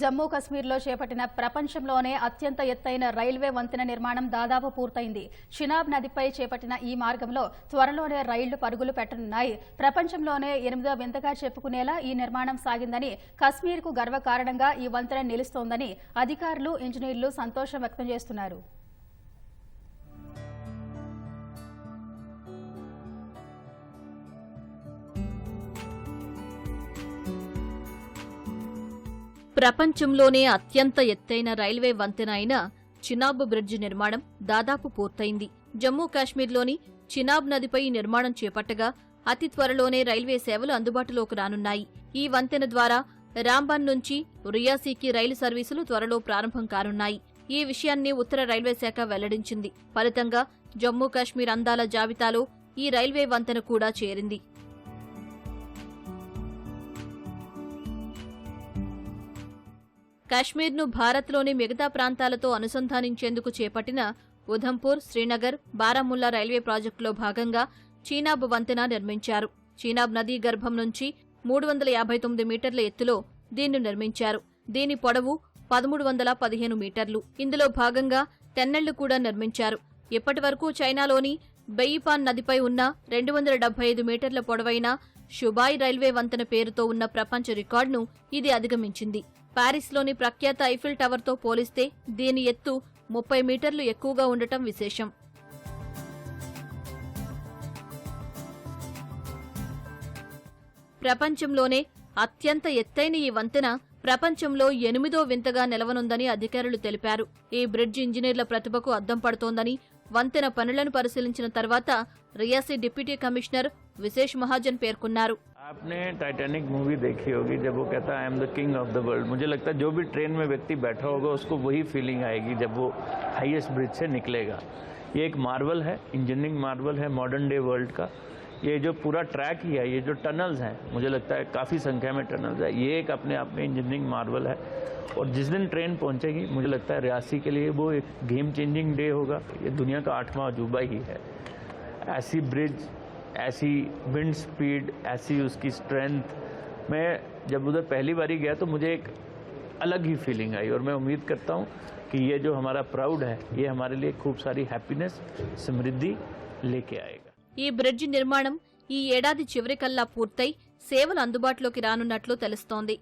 జమ్మూ కశ్మీర్లో చేపట్టిన ప్రపంచంలోనే అత్యంత ఎత్తైన రైల్వే వంతెన నిర్మాణం దాదాపు పూర్తయింది. షినాబ్ నదిపై చేపట్టిన ఈ మార్గంలో త్వరలోనే రైళ్ళు పరుగులు పెట్టనున్నాయి. ప్రపంచంలోనే ఎనిమిదో వింతగా చెప్పుకునేలా ఈ నిర్మాణం సాగిందని కశ్మీర్కు గర్వకారణంగా ఈ వంతెన నిలుస్తోందని అధికారులు ఇంజనీర్లు సంతోషం వ్యక్తం చేస్తున్నారు. ప్రపంచంలోనే అత్యంత ఎత్తైన రైల్వే వంతెన అయిన చినాబ్ బ్రిడ్జ్ నిర్మాణం దాదాపు పూర్తయింది. జమ్మూ కాశ్మీర్లోని చినాబ్ నదిపై నిర్మాణం చేపట్టగా అతి త్వరలోనే రైల్వే సేవలు అందుబాటులోకి రానున్నాయి. ఈ వంతెన ద్వారా రాంబన్ నుంచి రియాసీకి రైలు సర్వీసులు త్వరలో ప్రారంభం కానున్నాయి. ఈ విషయాన్ని ఉత్తర రైల్వే శాఖ వెల్లడించింది. ఫలితంగా జమ్మూ కాశ్మీర్ అందాల జాబితాలో ఈ రైల్వే వంతెన కూడా చేరింది. కాశ్మీర్ను భారత్లోని మిగతా ప్రాంతాలతో అనుసంధానించేందుకు చేపట్టిన ఉధంపూర్ శ్రీనగర్ బారాముల్లా రైల్వే ప్రాజెక్టులో భాగంగా చీనాబ్ వంతెన నిర్మించారు. చీనాబ్ నదీ గర్భం నుంచి మూడు వందల యాభై తొమ్మిది మీటర్ల ఎత్తులో దీన్ని నిర్మించారు. దీని పొడవు పదమూడు వందల పదిహేను మీటర్లు. ఇందులో భాగంగా టెన్నెళ్ళు కూడా నిర్మించారు. ఇప్పటి వరకు చైనాలోని బెయిపాన్ నదిపై ఉన్న రెండు వందల డెబ్బై ఐదు మీటర్ల పొడవైన షుబాయ్ రైల్వే వంతెన పేరుతో ఉన్న ప్రపంచ రికార్డును ఇది అధిగమించింది. పారిస్లోని ప్రఖ్యాత ఐఫిల్ టవర్తో పోలిస్తే దీని ఎత్తు ముప్పై మీటర్లు ఎక్కువగా ఉండటం విశేషం. ప్రపంచంలోనే అత్యంత ఎత్తైన ఈ వంతెన ప్రపంచంలో ఎనిమిదో వింతగా నిలవనుందని అధికారులు తెలిపారు. ఈ బ్రిడ్జ్ ఇంజనీర్ల ప్రతిభకు అద్దం పడుతోందని వంతెన పనులను పరిశీలించిన తర్వాత రియాసీ డిప్యూటీ కమిషనర్ విశేష్ మహాజన్ పేర్కొన్నారు. आपने टाइटैनिक मूवी देखी होगी, जब वो कहता है I am the king of the world मुझे लगता है जो भी ट्रेन में व्यक्ति बैठा होगा, उसको वही फीलिंग आएगी जब वो हाईएस्ट ब्रिज से निकलेगा। ये एक मार्वल है इंजीनियरिंग मार्वल है मॉडर्न डे वर्ल्ड का। ये जो पूरा ट्रैक ही है, ये जो टनल्स हैं, मुझे लगता है काफ़ी संख्या में टनल्स है। ये एक अपने आप में इंजीनियरिंग मार्वल है। और जिस दिन ट्रेन पहुंचेगी, मुझे लगता है रियासी के लिए वो एक गेम चेंजिंग डे होगा। ये दुनिया का आठवां अजूबा ही है। ऐसी ब्रिज ऐसी विंड स्पीड ऐसी उसकी स्ट्रेंथ मैं जब उधर पहली बारी गया तो मुझे एक अलग ही फीलिंग आई और मैं उम्मीद करता हूँ कि ये जो हमारा प्राउड है ये हमारे लिए खूब सारी हैप्पीनेस समृद्धि लेके आएगा ఈ బ్రిడ్జి నిర్మాణం ఈ ఏడాది చివరికల్లా పూర్తయి సేవలు అందుబాటులోకి రానున్నట్లు తెలుస్తోంది